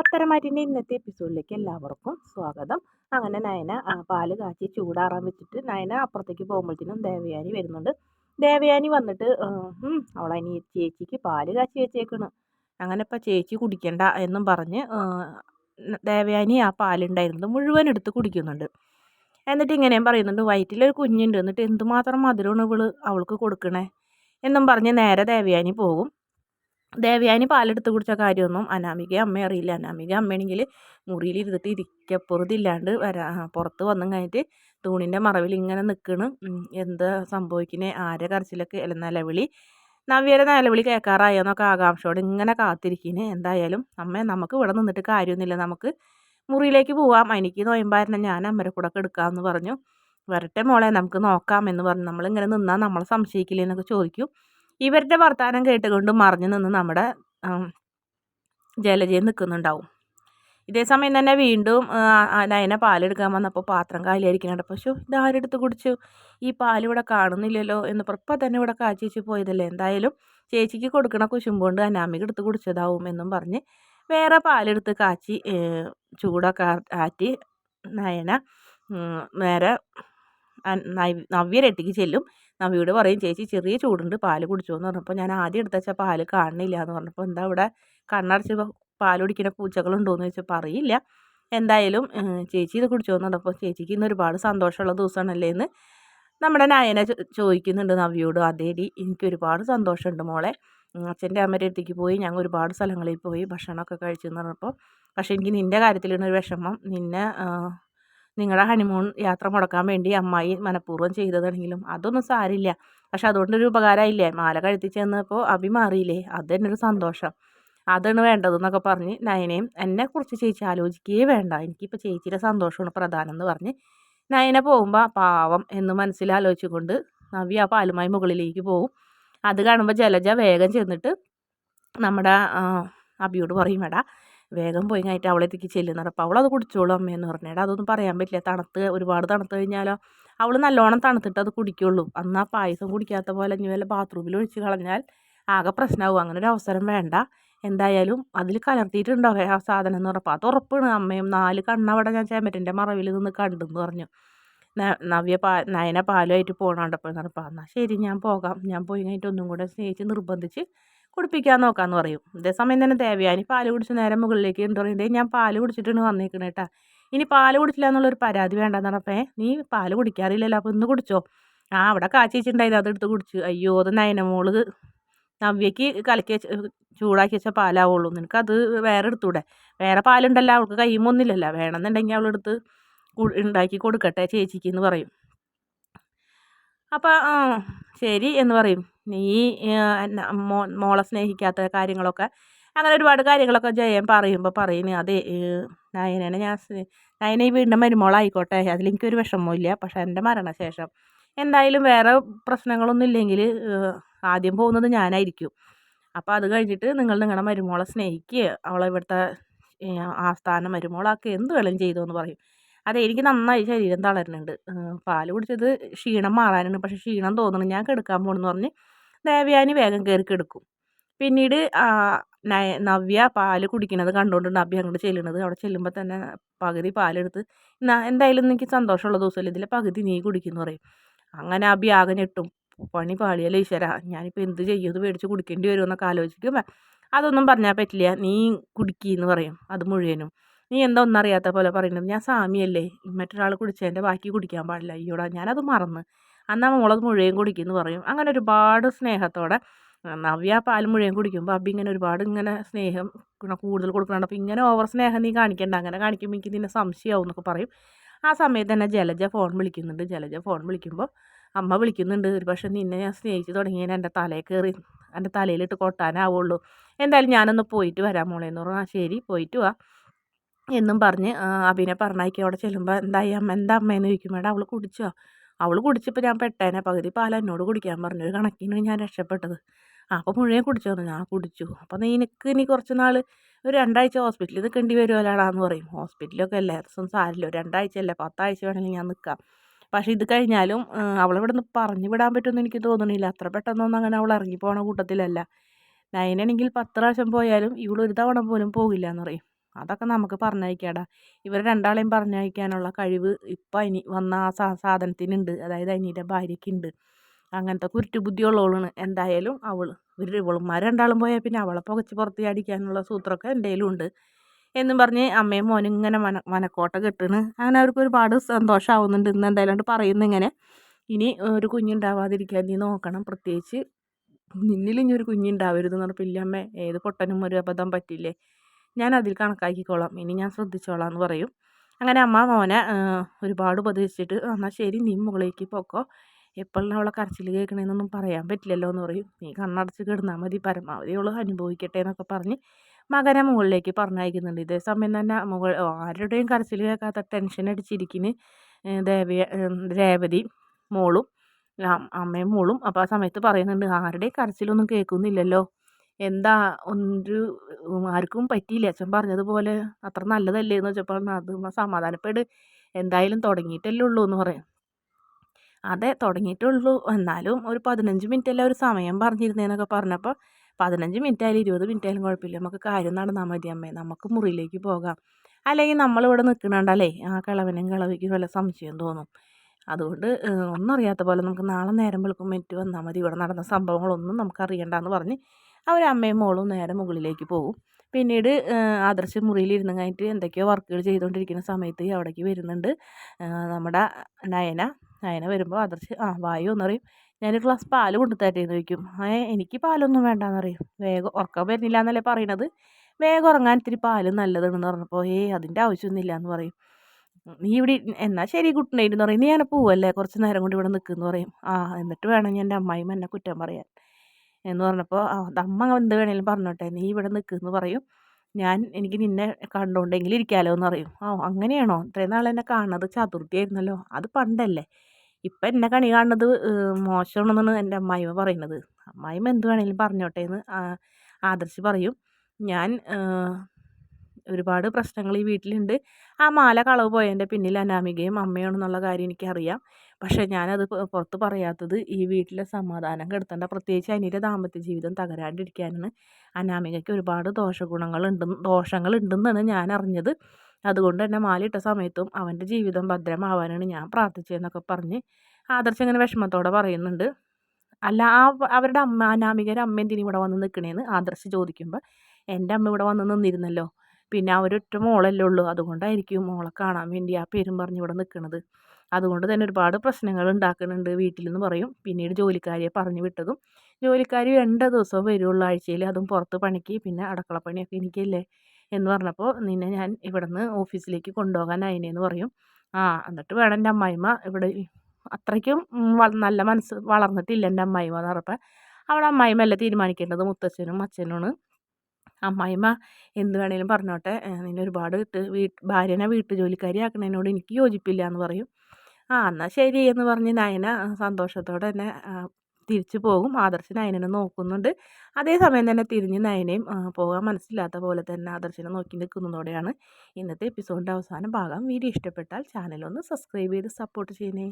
പത്തരമാറ്റിന്റെ ഇന്നത്തെ എപ്പിസോഡിലേക്ക് എല്ലാവർക്കും സ്വാഗതം. അങ്ങനെ നയന പാൽ കാച്ചി ചൂടാറാൻ വെച്ചിട്ട് നയന അപ്പുറത്തേക്ക് പോകുമ്പോഴത്തേനും ദേവയാനി വരുന്നുണ്ട്. ദേവയാനി വന്നിട്ട് അവളനി ചേച്ചിക്ക് പാൽ കാച്ചി വെച്ചേക്കണ്. അങ്ങനെ ഇപ്പം ചേച്ചി കുടിക്കണ്ട എന്നും പറഞ്ഞ് ദേവയാനി ആ പാലുണ്ടായിരുന്നത് മുഴുവൻ എടുത്ത് കുടിക്കുന്നുണ്ട്. എന്നിട്ട് ഇങ്ങനെയും പറയുന്നുണ്ട് വയറ്റിലൊരു കുഞ്ഞുണ്ട്. എന്നിട്ട് എന്തുമാത്രം മധുരമാണ് ഇവൾ അവൾക്ക് കൊടുക്കണേ? എന്നും പറഞ്ഞ് നേരെ ദേവയാനി പോകും. ദേവയാനി പാലെടുത്ത് കുടിച്ച കാര്യമൊന്നും അനാമിക അമ്മ അറിയില്ല. അനാമിക അമ്മയാണെങ്കിൽ മുറിയിൽ ഇരുന്നിട്ട് ഇരിക്കപ്പുറത്തില്ലാണ്ട് വരാ പുറത്ത് വന്നും കഴിഞ്ഞിട്ട് തൂണിന്റെ മറവിൽ ഇങ്ങനെ നിൽക്കണ്. എന്താ സംഭവിക്കുന്നത് ആരെ കരച്ചിലൊക്കെ അല്ല നിലവിളി. നവ്യയുടെ നിലവിളി കേൾക്കാറായെന്നൊക്കെ ആകാംക്ഷയോടെ ഇങ്ങനെ കാത്തിരിക്കുന്നു എന്തായാലും അമ്മ നമുക്ക് ഇവിടെ നിന്നിട്ട് കാര്യമൊന്നുമില്ല. നമുക്ക് മുറിയിലേക്ക് പോവാം. എനിക്ക് നോയമ്പായിരുന്നു. ഞാൻ അമ്മരെ കൂടെ എടുക്കാമെന്ന് പറഞ്ഞു. വരട്ടെ മോളെ നമുക്ക് നോക്കാം എന്ന് പറഞ്ഞു. നമ്മളിങ്ങനെ നിന്നാൽ നമ്മളെ സംശയിക്കില്ലേ എന്നൊക്കെ ചോദിക്കും. ഇവരുടെ വർത്തമാനം കേട്ടുകൊണ്ട് മറിഞ്ഞു നിന്ന് നമ്മുടെ ജലജയം നിൽക്കുന്നുണ്ടാവും ഇതേ സമയം തന്നെ വീണ്ടും നയന പാലെടുക്കാൻ വന്നപ്പോൾ പാത്രം കാലിയായിരിക്കുന്നുണ്ട് പക്ഷേ ഇതാരെടുത്ത് കുടിച്ചു? ഈ പാലിവിടെ കാണുന്നില്ലല്ലോ എന്ന് ഇപ്പം തന്നെ ഇവിടെ കാച്ചി വെച്ച് പോയതല്ലേ? എന്തായാലും ചേച്ചിക്ക് കൊടുക്കണ കുശുമ്പോണ്ട് അനാമിക എടുത്ത് കുടിച്ചതാവും എന്നും പറഞ്ഞ് വേറെ പാലെടുത്ത് കാച്ചി ചൂടൊക്കെ ആറ്റി നയന നേരെ നവ്യരട്ടിക്ക് ചെല്ലും. നവ്യോട് പറയും ചേച്ചി ചെറിയ ചൂടുണ്ട് പാൽ കുടിച്ചോ എന്ന് പറഞ്ഞപ്പോൾ ഞാൻ ആദ്യം എടുത്ത വെച്ചാൽ പാൽ കാണുന്നില്ല എന്ന് പറഞ്ഞപ്പോൾ എന്താ ഇവിടെ കണ്ണടച്ച് പാൽ കുടിക്കുന്ന പൂച്ചകളുണ്ടോ എന്ന് അറിയില്ല. എന്തായാലും ചേച്ചി ഇത് കുടിച്ചോ എന്ന് പറഞ്ഞപ്പോൾ ചേച്ചിക്ക് ഇന്ന് ഒരുപാട് സന്തോഷമുള്ള ദിവസമാണല്ലേ എന്ന് നമ്മുടെ നയന ചോദിക്കുന്നുണ്ട് നവ്യോട് അതേടി എനിക്ക് ഒരുപാട് സന്തോഷമുണ്ട് മോളെ. അച്ഛന്റെ അമ്മയുടെ അടുത്തേക്ക് പോയി. ഞങ്ങൾ ഒരുപാട് സ്ഥലങ്ങളിൽ പോയി ഭക്ഷണമൊക്കെ കഴിച്ചു എന്ന് പറഞ്ഞപ്പോൾ പക്ഷേ എനിക്ക് നിന്റെ കാര്യത്തിലാണ് ഒരു വിഷമം നിന്നെ നിങ്ങളുടെ ഹണിമൂൺ യാത്ര മുടക്കാൻ വേണ്ടി അമ്മായി മനഃപൂർവം ചെയ്തതാണെങ്കിലും അതൊന്നും സാരില്ല. പക്ഷെ അതുകൊണ്ടൊരു ഉപകാരമായില്ലേ മാല കഴുത്തി ചെന്നപ്പോൾ അഭി മാറിയില്ലേ? അത് തന്നെ ഒരു സന്തോഷം. അതാണ് വേണ്ടതെന്നൊക്കെ പറഞ്ഞ് നയനയും എന്നെക്കുറിച്ച് ചേച്ചി ആലോചിക്കുകയേ വേണ്ട. എനിക്കിപ്പോൾ ചേച്ചിയുടെ സന്തോഷമാണ് പ്രധാനം എന്ന് പറഞ്ഞ് നയന പോകുമ്പോൾ പാവം എന്ന് മനസ്സിലാലോചിച്ചുകൊണ്ട് നവ്യ ആ പാലുമായി മുകളിലേക്ക് പോവും. അത് കാണുമ്പോൾ ജലജ വേഗം ചെന്നിട്ട് നമ്മുടെ അബിയോട് പറയും എടാ വേഗം പോയി കഴിഞ്ഞിട്ട് അവളെത്തിക്ക് ചെല്ലുന്നത് അപ്പോൾ അവളത് കുടിച്ചോളൂ അമ്മയെന്ന് പറഞ്ഞേടാ അതൊന്നും പറയാൻ പറ്റില്ല. തണുത്ത് ഒരുപാട് തണുത്ത് കഴിഞ്ഞാലോ അവൾ നല്ലോണം തണുത്തിട്ട് അത് കുടിക്കുള്ളൂ. അന്ന് ആ പായസം കുടിക്കാത്ത പോലെ ഇനി വല്ല ബാത്റൂമിൽ ഒഴിച്ച് കളഞ്ഞാൽ ആകെ പ്രശ്നമാവും അങ്ങനെ ഒരു അവസരം വേണ്ട. എന്തായാലും അതിൽ കലർത്തിയിട്ടുണ്ടോ ആ സാധനം എന്ന് പറഞ്ഞപ്പോൾ അത് ഉറപ്പാണ്. അമ്മയും നാല് കണ്ണവിടെ ഞാൻ ചേമറ്റിന്റെ മറവിൽ നിന്ന് കണ്ടെന്ന് പറഞ്ഞു. നവ്യ പാ നയന പാലുമായിട്ട് പോകണണ്ടപ്പോൾ എന്ന് പറഞ്ഞപ്പോൾ എന്നാൽ ശരി ഞാൻ പോകാം. ഞാൻ പോയി കഴിഞ്ഞിട്ട് ഒന്നും കൂടെ സ്നേഹിച്ച് നിർബന്ധിച്ച് കുടിപ്പിക്കാൻ നോക്കാമെന്ന് പറയും. അതേസമയം തന്നെ ദേവയാനി പാൽ കുടിച്ച് നേരെ മുകളിലേക്ക് എന്ന് പറയുന്നത് ഞാൻ പാൽ കുടിച്ചിട്ടാണ് വന്നേക്കണേ കേട്ടാ ഇനി പാൽ കുടിച്ചില്ല എന്നുള്ളൊരു പരാതി വേണ്ടെന്ന് പറഞ്ഞപ്പോൾ നീ പാൽ കുടിക്കാറില്ലല്ലോ അപ്പോൾ ഇന്ന് കുടിച്ചോ? ആ അവിടെ കാച്ചി വെച്ചിട്ടുണ്ടായിരുന്നു. അതെടുത്ത് കുടിച്ചു. അയ്യോ അത് നയനമോൾ നവ്യക്ക് കലക്കി ചൂടാക്കി വെച്ച പാലാവുള്ളൂ. നിനക്കത് വേറെ എടുത്തൂടെ? വേറെ പാലുണ്ടല്ലോ അവൾക്ക് കയ്യുമൊന്നുമില്ലല്ലോ വേണമെന്നുണ്ടെങ്കിൽ അവളെടുത്ത് ഉണ്ടാക്കി കൊടുക്കട്ടെ ചേച്ചിക്ക് എന്ന് പറയും. അപ്പോൾ ആ ശരി എന്ന് പറയും. നീ മോളെ സ്നേഹിക്കാത്ത കാര്യങ്ങളൊക്കെ അങ്ങനെ ഒരുപാട് കാര്യങ്ങളൊക്കെ ജയൻ പറയുമ്പോൾ പറയുന്നു അതെ നയനേനെ ഞാൻ നയന ഈ വീടിന്റെ മരുമോളായിക്കോട്ടെ. അതിലെനിക്കൊരു വിഷമമില്ല പക്ഷേ എന്റെ മരണശേഷം എന്തായാലും വേറെ പ്രശ്നങ്ങളൊന്നും ഇല്ലെങ്കിൽ ആദ്യം പോകുന്നത് ഞാനായിരിക്കും. അപ്പോൾ അത് കഴിഞ്ഞിട്ട് നിങ്ങൾ നിങ്ങളുടെ മരുമോളെ സ്നേഹിക്കുക അവളെ ഇവിടുത്തെ ആസ്ഥാന മരുമോളാക്കുക എന്ത് വേണം ചെയ്തു എന്ന് പറയും. അതെ എനിക്ക് നന്നായി ശരീരം തളരുന്നുണ്ട്. പാൽ കുടിച്ചത് ക്ഷീണം മാറാനാണ്. പക്ഷെ ക്ഷീണം തോന്നുന്നു ഞാൻ കെടുക്കാൻ പോകണമെന്ന് പറഞ്ഞ് ദേവയാനി വേഗം കയറി കെടുക്കും. പിന്നീട് നവ്യ പാൽ കുടിക്കുന്നത് കണ്ടുകൊണ്ട് നവ്യ അങ്ങോട്ട് ചെല്ലുന്നത് അവിടെ ചെല്ലുമ്പോൾ തന്നെ പകുതി പാലെടുത്ത് എന്തായാലും എനിക്ക് സന്തോഷമുള്ള ദിവസമല്ലേ? ഇതിലെ പകുതി നീ കുടിക്കുന്നു പറയും. അങ്ങനെ അഭി ആകെ ഞെട്ടും. പണി പാളിയല്ല ഈശ്വര? ഞാനിപ്പോൾ എന്ത് ചെയ്യും? ഇത് മേടിച്ച് കുടിക്കേണ്ടി വരുമെന്നൊക്കെ ആലോചിക്കുമ്പോൾ അതൊന്നും പറഞ്ഞാൽ പറ്റില്ല. നീ കുടിക്കിയെന്ന് പറയും. അത് മുഴുവനും. നീ എന്താ ഒന്നും അറിയാത്ത പോലെ പറയുന്നത്? ഞാൻ സാമിയല്ലേ. മറ്റൊരാൾ കുടിച്ചതിന്റെ ബാക്കി കുടിക്കാൻ പാടില്ല. അയ്യോടാ ഞാനത് മറന്ന്. അന്നാ മോളത് മുഴുവൻ കുടിക്കുമെന്ന് പറയും. അങ്ങനെ ഒരുപാട് സ്നേഹത്തോടെ നവ്യ പാൽ മുഴുവൻ കുടിക്കുമ്പോൾ അബി ഇങ്ങനെ ഒരുപാട് ഇങ്ങനെ സ്നേഹം കൂടുതൽ കൊടുക്കുന്നുണ്ട്. അപ്പോൾ ഇങ്ങനെ ഓവർ സ്നേഹം നീ കാണിക്കേണ്ട. അങ്ങനെ കാണിക്കുമ്പോൾ എനിക്ക് നിന്നെ സംശയമാവും എന്നൊക്കെ പറയും. ആ സമയത്ത് തന്നെ ജലജ ഫോൺ വിളിക്കുന്നുണ്ട്. ജലജ ഫോൺ വിളിക്കുമ്പോൾ അമ്മ വിളിക്കുന്നുണ്ട്. ഒരു പക്ഷേ നിന്നെ ഞാൻ സ്നേഹിച്ച് തുടങ്ങിയാൽ എന്റെ തലയിൽ കയറി എന്റെ തലയിലിട്ട് കൊട്ടാനാവുള്ളൂ. എന്തായാലും ഞാനൊന്ന് പോയിട്ട് വരാം മോളെ എന്ന് പറഞ്ഞാൽ ശരി പോയിട്ട് വാ. എന്നും പറഞ്ഞ് അഭിനെ പറഞ്ഞയക്കി. അവിടെ ചെല്ലുമ്പോൾ എന്തായി അമ്മ എന്താ അമ്മേന്ന് ചോദിക്കും. മേഡം അവൾ കുടിച്ചോ? അവൾ കുടിച്ചപ്പോൾ ഞാൻ പെട്ടേനെ. പകുതി പാൽ എന്നോട് കുടിക്കാൻ പറഞ്ഞു. ഒരു കണക്കിന് ഞാൻ രക്ഷപ്പെട്ടത്. അപ്പോൾ മുഴുവൻ കുടിച്ചു? കുടിച്ചോ. ഞാൻ കുടിച്ചു അപ്പോൾ നിനക്ക് ഇനി കുറച്ച് നാൾ ഒരു രണ്ടാഴ്ച ഹോസ്പിറ്റലിൽ നിൽക്കേണ്ടി വരുമല്ലോടാന്ന് പറയും. ഹോസ്പിറ്റലൊക്കെ അല്ലേ ദിവസം സാരില്ലോ രണ്ടാഴ്ച അല്ലേ പത്താഴ്ച വേണമെങ്കിൽ ഞാൻ നിൽക്കാം പക്ഷേ ഇത് കഴിഞ്ഞാലും അവളിവിടെ നിന്ന് പറഞ്ഞു വിടാൻ പറ്റുമെന്ന് എനിക്ക് തോന്നണില്ല. അത്ര പെട്ടെന്നൊന്നും അങ്ങനെ അവൾ ഇറങ്ങി പോണ കൂട്ടത്തിലല്ല. നയനാണെങ്കിൽ പത്ത് പ്രാവശ്യം പോയാലും ഇവളൊരു തവണ പോലും പോകില്ല എന്ന് പറയും. അതൊക്കെ നമുക്ക് പറഞ്ഞയക്കാടാ. ഇവർ രണ്ടാളെയും പറഞ്ഞയക്കാനുള്ള കഴിവ് ഇപ്പം ഇനി വന്ന ആ സാ സാധനത്തിനുണ്ട്. അതായത് അനിയുടെ ഭാര്യയ്ക്കുണ്ട്. അങ്ങനത്തെ കുരുട്ടുബുദ്ധിയുള്ളവളാണ്. എന്തായാലും അവൾ ഇവർ ഇവളുമാർ രണ്ടാളും പോയാൽ പിന്നെ അവളെ പുകച്ച് പുറത്ത് അടിക്കാനുള്ള സൂത്രമൊക്കെ എന്തെങ്കിലും ഉണ്ട്. എന്നും പറഞ്ഞ് അമ്മയും മോനും ഇങ്ങനെ മന മനക്കോട്ട കെട്ടണ്. അങ്ങനെ അവർക്ക് ഒരുപാട് സന്തോഷമാവുന്നുണ്ട് ഇന്ന് എന്തായാലും പറയുന്നു ഇങ്ങനെ. ഇനി ഒരു കുഞ്ഞുണ്ടാവാതിരിക്കാൻ നീ നോക്കണം. പ്രത്യേകിച്ച് നിന്നിൽ ഇനി ഒരു കുഞ്ഞുണ്ടാവരുത് എന്ന് പറഞ്ഞപ്പോൾ ഇല്ലമ്മേ ഏത് പൊട്ടനും ഒരു അബദ്ധം പറ്റില്ലേ? ഞാൻ അതിൽ കണക്കാക്കിക്കോളാം. ഇനി ഞാൻ ശ്രദ്ധിച്ചോളാം എന്ന് പറയും. അങ്ങനെ അമ്മ മോനെ ഒരുപാട് ഉപദേശിച്ചിട്ട് എന്നാൽ ശരി നീ മുകളിലേക്ക് പോക്കോ. എപ്പോഴാണ് അവളെ കരച്ചിൽ കേൾക്കണമെന്നൊന്നും പറയാൻ പറ്റില്ലല്ലോ എന്ന് പറയും. നീ കണ്ണടച്ച് കിടന്നാൽ മതി പരമാവധി അവൾ അനുഭവിക്കട്ടെ എന്നൊക്കെ പറഞ്ഞ് മകനെ മുകളിലേക്ക് പറഞ്ഞയക്കുന്നുണ്ട്. ഇതേ സമയം തന്നെ മുകൾ ആരുടെയും കരച്ചിൽ കേൾക്കാത്ത ടെൻഷൻ അടിച്ചിരിക്കുന്ന ദേവിയ രേവതി മോളും അമ്മയും മോളും. അപ്പോൾ ആ സമയത്ത് പറയുന്നുണ്ട് ആരുടെയും കരച്ചിലൊന്നും കേൾക്കുന്നില്ലല്ലോ. എന്താ ഒരു ആർക്കും പറ്റിയില്ല. അച്ഛൻ പറഞ്ഞതുപോലെ അത്ര നല്ലതല്ലേ എന്ന് വെച്ചപ്പോൾ അത് സമാധാനപ്പെട്. എന്തായാലും തുടങ്ങിയിട്ടല്ലേ ഉള്ളൂ എന്ന് പറയും. അതെ തുടങ്ങിയിട്ടുള്ളൂ എന്നാലും ഒരു പതിനഞ്ച് മിനിറ്റല്ലേ ഒരു സമയം പറഞ്ഞിരുന്നേന്നൊക്കെ പറഞ്ഞപ്പോൾ പതിനഞ്ച് മിനിറ്റ് ആയാലും ഇരുപത് മിനിറ്റ് ആയാലും കുഴപ്പമില്ല നമുക്ക് കാര്യം നടന്നാൽ മതി അമ്മേ. നമുക്ക് മുറിയിലേക്ക് പോകാം. അല്ലെങ്കിൽ നമ്മളിവിടെ നിൽക്കണണ്ടല്ലേ ആ കിളവനും കിളവിക്കും വല്ല സംശയം തോന്നും. അതുകൊണ്ട് ഒന്നും അറിയാത്ത പോലെ നമുക്ക് നാളെ നേരം വെളുക്കും മിനിറ്റ് വന്നാൽ മതി. ഇവിടെ നടന്ന സംഭവങ്ങളൊന്നും നമുക്ക് അറിയണ്ടെന്ന് പറഞ്ഞ് അവർ അമ്മയും മോളും നേരെ മുകളിലേക്ക് പോകും പിന്നീട് ആദർശ് മുറിയിലിരുന്ന് കഴിഞ്ഞിട്ട് എന്തൊക്കെയോ വർക്കുകൾ ചെയ്തുകൊണ്ടിരിക്കുന്ന സമയത്ത് അവിടേക്ക് വരുന്നുണ്ട്. നമ്മുടെ നയന. നയന വരുമ്പോൾ ആദർശ് ആ വായു എന്ന് പറയും. ഞാനൊരു ഗ്ലാസ് പാൽ കൊണ്ടു തരേന്ന് ചോദിക്കും. ഏ എനിക്ക് പാലൊന്നും വേണ്ടാന്ന് പറയും. വേഗം ഉറക്കം വരുന്നില്ല എന്നല്ലേ പറയണത്? വേഗം ഉറങ്ങാൻ ഇത്തിരി പാൽ നല്ലതാണെന്ന് പറഞ്ഞപ്പോൾ ഏ അതിന്റെ ആവശ്യമൊന്നുമില്ല എന്ന് പറയും. നീ ഇവിടെ എന്നാൽ ശരി ഗുഡ് നൈറ്റ് എന്ന് പറയും. നീ ഞാൻ പോവല്ലേ? കുറച്ച് നേരം കൊണ്ട് ഇവിടെ നിൽക്കുമെന്ന് പറയും. ആ എന്നിട്ട് വേണം ഞാൻ എന്റെ അമ്മായിമ്മ എന്നെ കുറ്റം പറയാൻ. എന്ന് പറഞ്ഞപ്പോൾ അമ്മ എന്ത് വേണേലും പറഞ്ഞോട്ടെ നീ ഇവിടെ എന്ന് പറയും. ഞാൻ എനിക്ക് നിന്നെ കണ്ടുകൊണ്ടെങ്കിലും ഇരിക്കാമല്ലോ എന്ന് പറയും. ആ അങ്ങനെയാണോ? ഇത്രയും നാൾ എന്നെ കാണുന്നത് ചതുർത്ഥിയായിരുന്നല്ലോ. അത് പണ്ടല്ലേ. ഇപ്പം എന്നെ കണി കാണുന്നത് മോശമാണെന്നാണ് എന്റെ അമ്മായിമ്മ പറയുന്നത്. അമ്മായിമ്മ എന്ത് വേണേലും പറഞ്ഞോട്ടെ എന്ന് ആദർശ് പറയും. ഞാൻ ഒരുപാട് പ്രശ്നങ്ങൾ ഈ വീട്ടിലുണ്ട്. ആ മാല കളവ് പോയതിന്റെ പിന്നിൽ അനാമികയും അമ്മയാണെന്നുള്ള കാര്യം എനിക്കറിയാം. പക്ഷേ ഞാനത് പുറത്ത് പറയാത്തത് ഈ വീട്ടിലെ സമാധാനം കെടുത്തേണ്ട പ്രത്യേകിച്ച് അനിയുടെ ദാമ്പത്യ ജീവിതം തകരാണ്ടിരിക്കാനാണ്. അനാമികയ്ക്ക് ഒരുപാട് ദോഷഗുണങ്ങളുണ്ട് ദോഷങ്ങളുണ്ടെന്നാണ് ഞാൻ അറിഞ്ഞത് അതുകൊണ്ട് തന്നെ മാലിട്ട സമയത്തും അവന്റെ ജീവിതം ഭദ്രമാവാനാണ് ഞാൻ പ്രാർത്ഥിച്ചതെന്നൊക്കെ പറഞ്ഞ് ആദർശ് ഇങ്ങനെ വിഷമത്തോടെ പറയുന്നുണ്ട്. അല്ല ആ അവരുടെ അമ്മ അനാമികയുടെ അമ്മ എന്തിനും ഇവിടെ വന്ന് നിൽക്കണേന്ന് ആദർശ് ചോദിക്കുമ്പോൾ എന്റെ അമ്മ ഇവിടെ വന്ന് നിന്നിരുന്നല്ലോ പിന്നെ അവരൊറ്റ മോളല്ലേ ഉള്ളൂ. അതുകൊണ്ടായിരിക്കും മോളെ കാണാൻ വേണ്ടി ആ പേരും പറഞ്ഞ് ഇവിടെ നിൽക്കുന്നത് അതുകൊണ്ട് തന്നെ ഒരുപാട് പ്രശ്നങ്ങൾ ഉണ്ടാക്കുന്നുണ്ട് വീട്ടിലെന്ന് പറയും. പിന്നീട് ജോലിക്കാരിയെ പറഞ്ഞു വിട്ടതും. ജോലിക്കാരി രണ്ട് ദിവസവും വരുള്ളൂ ആഴ്ചയിൽ. അതും പുറത്ത് പണിക്ക് പിന്നെ അടുക്കളപ്പണിയൊക്കെ എനിക്കല്ലേ എന്ന് പറഞ്ഞപ്പോൾ നിന്നെ ഞാൻ ഇവിടുന്ന് ഓഫീസിലേക്ക് കൊണ്ടുപോകാൻ അതിനെന്ന് പറയും. ആ എന്നിട്ട് വേണം എന്റെ അമ്മായിമ്മ ഇവിടെ അത്രയ്ക്കും നല്ല മനസ്സ് വളർന്നിട്ടില്ല എന്റെ അമ്മായിമ്മ എന്ന് പറഞ്ഞപ്പോൾ. അവിടെ അമ്മായിമ്മ അല്ല തീരുമാനിക്കേണ്ടത്? മുത്തച്ഛനും അച്ഛനുമാണ്. അമ്മായിമ്മ എന്ത് വേണേലും പറഞ്ഞോട്ടെ. നിന്നെ ഒരുപാട് ഇട്ട് വീ ഭാര്യനെ വീട്ടു ജോലിക്കാരി ആക്കണതിനോട് എനിക്ക് യോജിപ്പില്ല എന്ന് പറയും. ആ എന്നാൽ ശരി എന്ന് പറഞ്ഞ് നയന സന്തോഷത്തോടെ തന്നെ തിരിച്ചു പോകും. ആദർശ് നയനനെ നോക്കുന്നുണ്ട്. അതേസമയം തന്നെ തിരിഞ്ഞ് നയനയും പോകാൻ മനസ്സിലാത്ത പോലെ തന്നെ ആദർശനെ നോക്കി നിൽക്കുന്നതോടെയാണ് ഇന്നത്തെ എപ്പിസോഡിന്റെ അവസാന ഭാഗം. വീഡിയോ ഇഷ്ടപ്പെട്ടാൽ ചാനലൊന്ന് സബ്സ്ക്രൈബ് ചെയ്ത് സപ്പോർട്ട് ചെയ്യണേ.